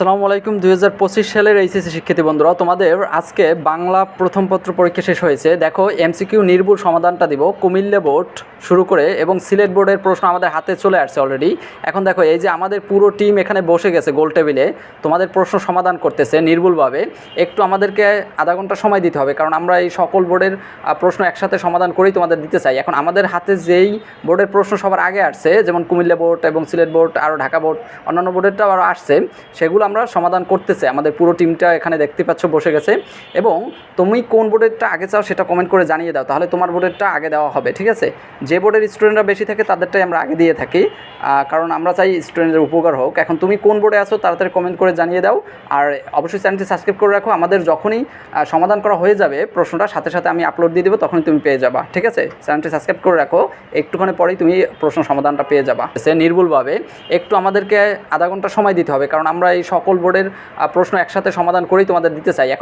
আসসালামু আলাইকুম, দুই হাজার পঁচিশ সালের এইচএসসি শিক্ষার্থী বন্ধুরা, তোমাদের আজকে বাংলা প্রথম পত্র পরীক্ষা শেষ হয়েছে। দেখো এমসিকিউ নির্ভুল সমাধানটা দিব। কুমিল্লা বোর্ড শুরু করে এবং সিলেট বোর্ডের প্রশ্ন আমাদের হাতে চলে আসছে অলরেডি এখন দেখো, এই যে আমাদের পুরো টিম এখানে বসে গেছে গোল টেবিলে তোমাদের প্রশ্ন সমাধান করতেছে নির্ভুলভাবে। একটু আমাদেরকে আধা ঘণ্টা সময় দিতে হবে, কারণ আমরা এই সকল বোর্ডের প্রশ্ন একসাথে সমাধান করেই তোমাদের দিতে চাই। এখন আমাদের হাতে যেই বোর্ডের প্রশ্ন সবার আগে আসছে, যেমন কুমিল্লা বোর্ড এবং সিলেট বোর্ড আরও ঢাকা বোর্ড, অন্যান্য বোর্ডেরটাও আরও আসছে, সেগুলো আমরা সমাধান করতেছে। আমাদের পুরো টিমটা এখানে দেখতে পাচ্ছ বসে গেছে। এবং তুমি কোন বোর্ডেরটা আগে চাও সেটা কমেন্ট করে জানিয়ে দাও, তাহলে তোমার বোর্ডেরটা আগে দেওয়া হবে, ঠিক আছে? যে বোর্ডের স্টুডেন্টরা বেশি থাকে, তাদেরটাই আমরা আগে দিয়ে থাকি। কারণ আমরা চাই স্টুডেন্টের উপকার হোক। এখন তুমি কোন বোর্ডে আছো, তাড়াতাড়ি কমেন্ট করে জানিয়ে দাও। আর অবশ্যই চ্যানেলটি সাবস্ক্রাইব করে রাখো। আমাদের যখনই সমাধান করা হয়ে যাবে প্রশ্নটা, সাথে সাথে আমি আপলোড দিয়ে দেবো, তখনই তুমি পেয়ে যাবা। ঠিক আছে? চ্যানেলটি সাবস্ক্রাইব করে রাখো। একটুখানি পরেই তুমি প্রশ্ন সমাধানটা পেয়ে যাবা। সে নির্ভুলভাবে একটু আমাদেরকে আধা ঘণ্টা সময় দিতে হবে, কারণ আমরা এই সকল বোর্ডের প্রশ্ন একসাথে সমাধান করেই তোমাদের দিতে চাই।